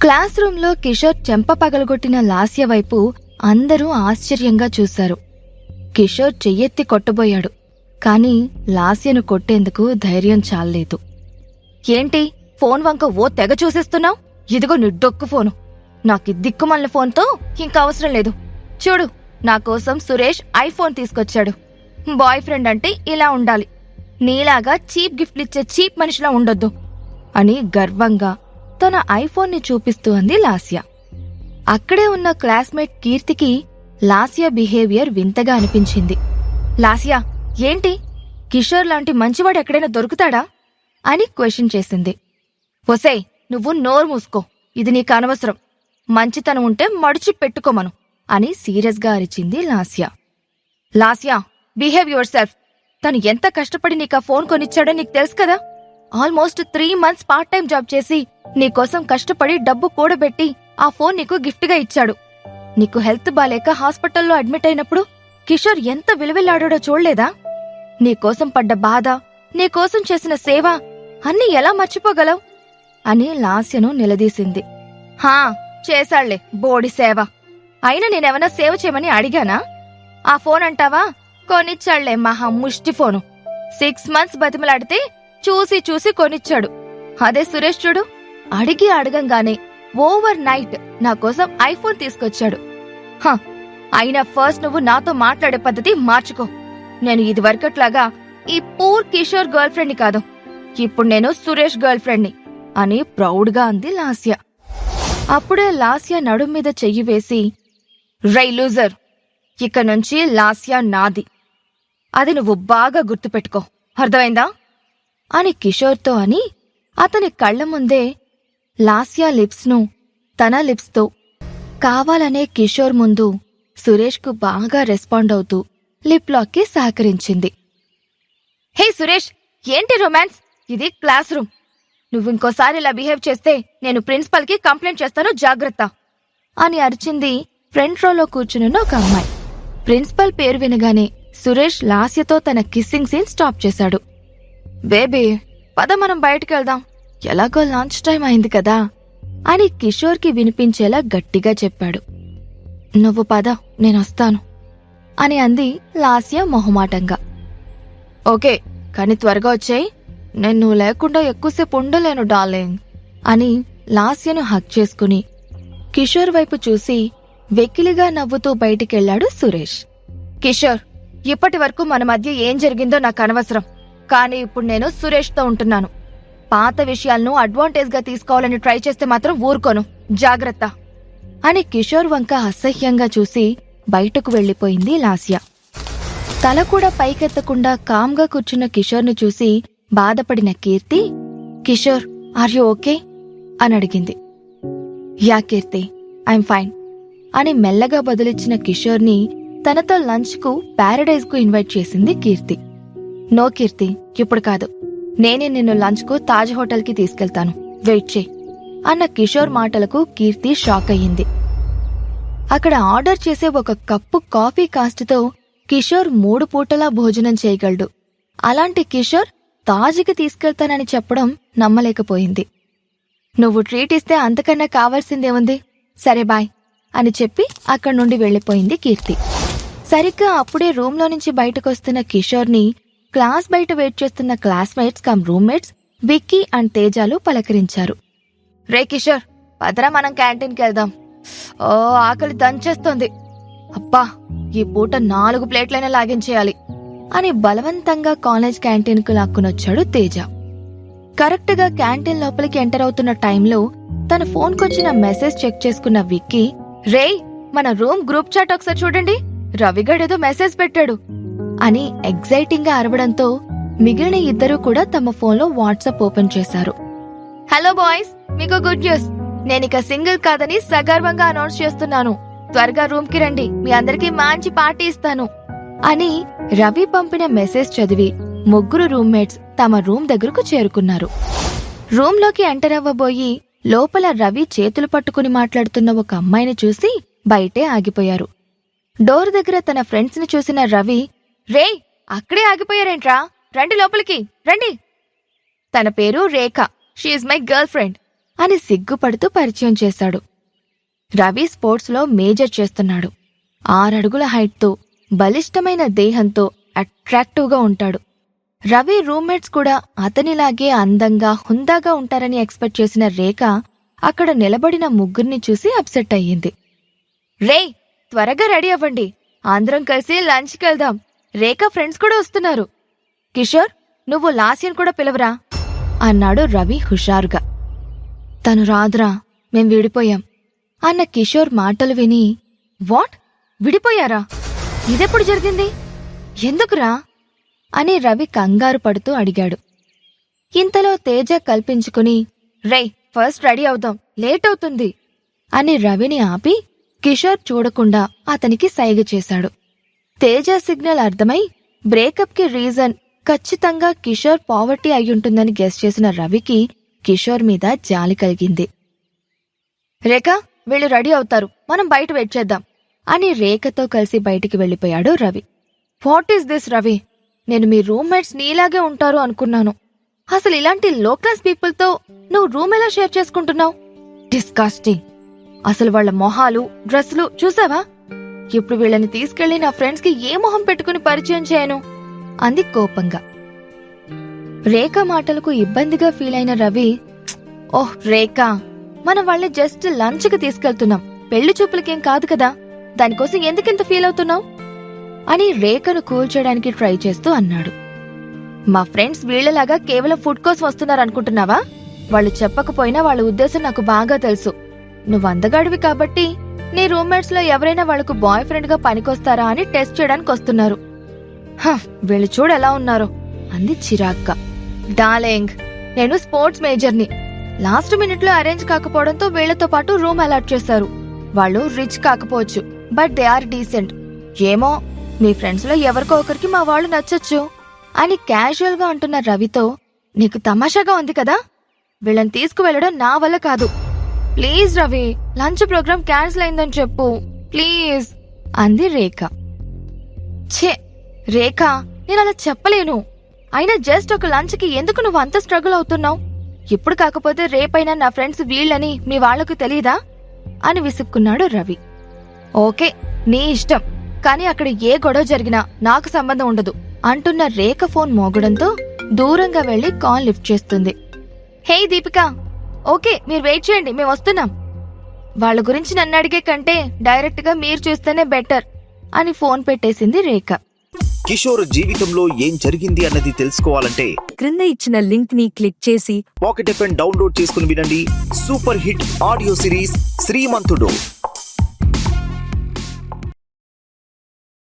Class రూంలో కిషోర్ చెంప పగలగొట్టిన లాస్య వైపు అందరూ ఆశ్చర్యంగా చూశారు. కిషోర్ చెయ్యెత్తి కొట్టబోయాడు కాని లాస్యను కొట్టేందుకు ధైర్యం చాలలేదు. ఏంటి ఫోన్ వంక ఓ తెగ చూసేస్తున్నావు? ఇదిగో నీ డొక్కు ఫోను. నాకు దిక్కుమల్ల ఫోన్తో ఇంకా అవసరం లేదు. చూడు నా కోసం సురేష్ ఐఫోన్ తీసుకొచ్చాడు. బాయ్ ఫ్రెండ్ అంటే ఇలా ఉండాలి. నీలాగా చీప్ గిఫ్ట్లిచ్చే చీప్ మనిషిలా ఉండొద్దు అని గర్వంగా తన ఐఫోన్ని చూపిస్తూ అంది లాస్య. అక్కడే ఉన్న క్లాస్మేట్ కీర్తికి లాస్య బిహేవియర్ వింతగా అనిపించింది. లాస్య ఏంటి? కిషోర్ లాంటి మంచివాడు ఎక్కడైనా దొరుకుతాడా? అని క్వశ్చన్ చేసింది. ఒసేయ్ నువ్వు నోరు మూసుకో. ఇది నీకు అనవసరం. మంచితనం ఉంటే మడిచి పెట్టుకోమను అని సీరియస్గా అరిచింది లాస్య. Lasya behave yourself. తను ఎంత కష్టపడి నీకు ఆ ఫోన్ కొనిచ్చాడో నీకు తెలుసు కదా? Almost three months part time job చేసి నీకోసం కష్టపడి డబ్బు కూడబెట్టి ఆ ఫోన్ నీకు గిఫ్ట్గా ఇచ్చాడు. నీకు హెల్త్ బాలేక హాస్పిటల్లో అడ్మిట్ అయినప్పుడు కిషోర్ ఎంత విలువిల్లాడాడో చూడలేదా? నీకోసం పడ్డ బాధ నీకోసం చేసిన సేవ అన్నీ ఎలా మర్చిపోగలవు? అని లాస్యను నిలదీసింది. హా చేశాళ్ళే బోడి సేవ. అయినా నేనేమన్నా సేవ చేయమని అడిగానా? ఆ ఫోన్ అంటావా? కొనిచ్చాళ్ళే మహా ముష్టి ఫోను. సిక్స్ మంత్స్ బతిమలాడితే చూసి చూసి కొనిచ్చాడు. అదే సురేష్ చూడు అడిగి అడగంగానే ఓవర్ నైట్ నా కోసం ఐఫోన్ తీసుకొచ్చాడు. హ అయినా ఫస్ట్ నువ్వు నాతో మాట్లాడే పద్ధతి మార్చుకో. నేను ఇది వరకట్లాగా ఈ పూర్ కిషోర్ గర్ల్ ఫ్రెండ్ని కాదు ఇప్పుడు నేను సురేష్ గర్ల్ ఫ్రెండ్ని అని ప్రౌడ్గా అంది లాస్య. అప్పుడే లాస్య నడుం మీద చెయ్యి వేసి రై లూజర్ ఇక నుంచి లాస్య నాది. అది నువ్వు బాగా గుర్తుపెట్టుకో. అర్థమైందా? అని కిషోర్తో అని అతని కళ్ళ ముందే లాస్యా లిప్స్ను తన లిప్స్తో. కావాలనే కిషోర్ ముందు సురేష్కు బాగా రెస్పాండ్ అవుతూ లిప్ లాక్కి సహకరించింది. హే సురేష్ ఏంటి రొమాన్స్? ఇది క్లాస్ రూమ్. నువ్వు ఇంకోసారి ఇలా బిహేవ్ చేస్తే నేను ప్రిన్సిపల్కి కంప్లైంట్ చేస్తాను జాగ్రత్త అని అరిచింది ఫ్రంట్ రోలో కూర్చునున్న ఒక అమ్మాయి. ప్రిన్సిపల్ పేరు వినగానే సురేష్ లాస్యతో తన కిస్సింగ్ సీన్ స్టాప్ చేశాడు. బేబీ పద మనం బయటికి వెళ్దాం ఎలాగో లంచ్ టైం అయింది కదా. అని కిషోర్కి వినిపించేలా గట్టిగా చెప్పాడు. నువ్వు పద నేనొస్తాను అని అంది లాస్య మొహమాటంగా. ఓకే కాని త్వరగా వచ్చాయి. నేను నువ్వు లేకుండా ఎక్కువసేపు ఉండలేను డార్లింగ్. అని లాస్యను హక్ చేసుకుని కిషోర్ వైపు చూసి వెకిలిగా నవ్వుతూ బయటికెళ్ళాడు సురేష్. కిషోర్ ఇప్పటి వరకు మన మధ్య ఏం జరిగిందో నాకు అనవసరం. కానీ ఇప్పుడు నేను సురేష్తో ఉంటున్నాను. పాత విషయాలను అడ్వాంటేజ్గా తీసుకోవాలని ట్రై చేస్తే మాత్రం ఊరుకోను. జాగ్రత్త. అని కిషోర్ వంక అసహ్యంగా చూసి బయటకు వెళ్ళిపోయింది లాస్య. తల కూడా పైకెత్తకుండా కామ్గా కూర్చున్న కిషోర్ను చూసి బాధపడిన Keerthi Kishore are you okay? అని అడిగింది. Yeah Keerthi I'm fine. అని మెల్లగా బదులిచ్చిన కిషోర్ని తనతో లంచ్కు ప్యారడైజ్కు ఇన్వైట్ చేసింది కీర్తి. నో కీర్తి ఇప్పుడు కాదు. నేనే నిన్ను లంచ్కు తాజ్ హోటల్కి తీసుకెళ్తాను. వెయిట్ చేయి. అన్న కిషోర్ మాటలకు కీర్తి షాక్ అయ్యింది. అక్కడ ఆర్డర్ చేసే ఒక కప్పు కాఫీ కాస్ట్తో కిషోర్ మూడు పూటలా భోజనం చేయగలడు. అలాంటి కిషోర్ తాజ్కి తీసుకెళ్తానని చెప్పడం నమ్మలేకపోయింది. నువ్వు ట్రీట్ ఇస్తే అంతకన్నా కావాల్సిందేముంది? సరే బాయ్ అని చెప్పి అక్కడి నుండి వెళ్ళిపోయింది కీర్తి. సరిగ్గా అప్పుడే రూంలో నుంచి బయటకొస్తున్న కిషోర్ని క్లాస్ బయట వెయిట్ చేస్తున్న classmates come roommates Vicky and తేజాలు పలకరించారు. రే కిషోర్ పదరా మనం క్యాంటీన్కి వెళ్దాం. ఓ ఆకలి దంచేస్తోంది. అబ్బా ఈ పూట నాలుగు ప్లేట్లైనా లాగించేయాలి అని బలవంతంగా కాలేజ్ క్యాంటీన్కు లాక్కునొచ్చాడు తేజ. కరెక్ట్గా క్యాంటీన్ లోపలికి ఎంటర్ అవుతున్న టైంలో తన ఫోన్కొచ్చిన మెసేజ్ చెక్ చేసుకున్న విక్కీ రేయ్ మన రూమ్ గ్రూప్ చాట్ ఒకసారి చూడండి. రవిగడ్ ఏదో మెసేజ్ పెట్టాడు. అని ఎగ్జైటింగ్గా అరవడంతో మిగిలిన ఇద్దరూ కూడా తమ ఫోన్లో వాట్సాప్ ఓపెన్ చేశారు. హలో బాయ్స్ మీకు గుడ్ న్యూస్. నేనిక సింగిల్ కాదని సగర్వంగా అనౌన్స్ చేస్తున్నాను. త్వరగా రూమ్కి రండి. మీ అందరికీ మంచి పార్టీ ఇస్తాను. అని రవి పంపిన మెసేజ్ చదివి ముగ్గురు రూమ్మేట్స్ తమ రూమ్ దగ్గరకు చేరుకున్నారు. రూమ్లోకి ఎంటర్ అవ్వబోయి లోపల రవి చేతులు పట్టుకుని మాట్లాడుతున్న ఒక అమ్మాయిని చూసి బయటే ఆగిపోయారు. డోర్ దగ్గర తన ఫ్రెండ్స్ని చూసిన రవి రే అక్కడే ఆగిపోయారేంట్రా? రండి లోపలికి రండి. తన పేరు Rekha. She's my girlfriend అని సిగ్గుపడుతూ పరిచయం చేశాడు రవి స్పోర్ట్స్లో మేజర్ చేస్తున్నాడు. ఆరడుగుల హైట్తో బలిష్టమైన దేహంతో అట్రాక్టివ్గా ఉంటాడు. రవి రూమ్మేట్స్ కూడా అతనిలాగే అందంగా హుందాగా ఉంటారని ఎక్స్పెక్ట్ చేసిన రేఖ అక్కడ నిలబడిన ముగ్గురిని చూసి అప్సెట్ అయ్యింది. రే త్వరగా రెడీ అవ్వండి. అందరం కలిసి లంచ్కి వెళ్దాం. రేఖ ఫ్రెండ్స్ కూడా వస్తున్నారు. కిషోర్ నువ్వు లాస్యన్ కూడా పిలవరా? అన్నాడు రవి హుషారుగా. తను రాదురా మేం విడిపోయాం. అన్న కిషోర్ మాటలు విని వాట్? విడిపోయారా? ఇదెప్పుడు జరిగింది? ఎందుకురా? అని రవి కంగారు పడుతూ అడిగాడు. ఇంతలో తేజ కల్పించుకుని రే ఫస్ట్ రెడీ అవుదాం లేట్ అవుతుంది అని రవిని ఆపి కిషోర్ చూడకుండా అతనికి సైగ చేశాడు. తేజ సిగ్నల్ అర్థమై బ్రేకప్కి రీజన్ ఖచ్చితంగా కిషోర్ పావర్టీ అయ్యుంటుందని గెస్ చేసిన రవికి కిషోర్ మీద జాలి కలిగింది. రేఖ వీళ్ళు రెడీ అవుతారు. మనం బయట వెయిట్ చేద్దాం అని రేఖతో కలిసి బయటికి వెళ్ళిపోయాడు Ravi. What is this Ravi? నేను మీ రూమ్మేట్స్ నీలాగే ఉంటారు అనుకున్నాను. అసలు ఇలాంటి లో క్లాస్ పీపుల్తో నువ్వు రూమ్ ఎలా షేర్ చేసుకుంటున్నావు? డిస్కాస్టింగ్. అసలు వాళ్ళ మొహాలు డ్రెస్సులు చూసావా? ఇప్పుడు వీళ్ళని తీసుకెళ్ళి నా ఫ్రెండ్స్కి ఏ మొహం పెట్టుకుని పరిచయం చేయను? అంది కోపంగా. రేఖ మాటలకు ఇబ్బందిగా ఫీల్ అయిన రవి ఓహ్ రేఖ మనం వాళ్ళని జస్ట్ లంచ్కి తీసుకెళ్తున్నాం. పెళ్ళి చూపులకేం కాదు కదా. దానికోసం ఎందుకింత ఫీల్ అవుతున్నావు? అని రేఖను కూల్చడానికి ట్రై చేస్తూ అన్నాడు. మా ఫ్రెండ్స్ వీళ్ళలాగా కేవలం ఫుడ్ కోసం వస్తున్నారనుకుంటున్నావా? వాళ్ళు చెప్పకపోయినా వాళ్ళ ఉద్దేశం నాకు బాగా తెలుసు. నువ్వు అందగాడివి కాబట్టి నీ రూమ్మేట్స్లో ఎవరైనా వాళ్ళకు బాయ్ ఫ్రెండ్గా పనికొస్తారా అని టెస్ట్ చేయడానికి వస్తున్నారు. హ, వీళ్ళు చూడు ఎలా ఉన్నారో. అంది చిరాగ్గా. డార్లింగ్ నేను స్పోర్ట్స్ మేజర్ని. లాస్ట్ మినిట్లో అరేంజ్ కాకపోవడంతో వీళ్ళతో పాటు రూమ్ అలాట్ చేశారు. వాళ్ళు రిచ్ కాకపోవచ్చు బట్ దే ఆర్ డీసెంట్. ఏమో మీ ఫ్రెండ్స్లో ఎవరికో ఒకరికి మా వాళ్ళు నచ్చొచ్చు. అని క్యాజువల్గా అంటున్న రవితో నీకు తమాషాగా ఉంది కదా? వీళ్ళని తీసుకువెళ్ళడం నా వల్ల కాదు. Please Ravi lunch programme cancel అయిందని చెప్పు. ప్లీజ్. అంది రేఖ. ఛే రేఖ నేను అలా చెప్పలేను. అయినా జస్ట్ ఒక లంచ్కి ఎందుకు నువ్వు అంత స్ట్రగుల్ అవుతున్నావు? ఇప్పుడు కాకపోతే రేపైనా నా ఫ్రెండ్స్ వీళ్ళని మీ వాళ్ళకు తెలియదా అని విసుక్కున్నాడు రవి. ఓకే నీ ఇష్టం. కానీ అక్కడ ఏ గొడవ జరిగినా నాకు సంబంధం ఉండదు. అంటున్న రేఖ ఫోన్ మోగడంతో దూరంగా వెళ్ళి కాల్ లిఫ్ట్ చేస్తుంది. హే దీపిక ఓకే మీరు వెయిట్ చేయండి మేము వస్తున్నాం. వాళ్ళ గురించి నన్ను అడిగే కంటే డైరెక్ట్గా మీరు చూస్తేనే బెటర్ అని ఫోన్ పెట్టేసింది రేఖ. కిషోర్ జీవితంలో ఏం జరిగింది అన్నది తెలుసుకోవాలంటే క్రింద ఇచ్చిన లింక్ని క్లిక్ చేసి పాకెట్ ఎఫ్ డౌన్లోడ్ చేసుకుని వినండి. Super hit audio series Srimanthudu.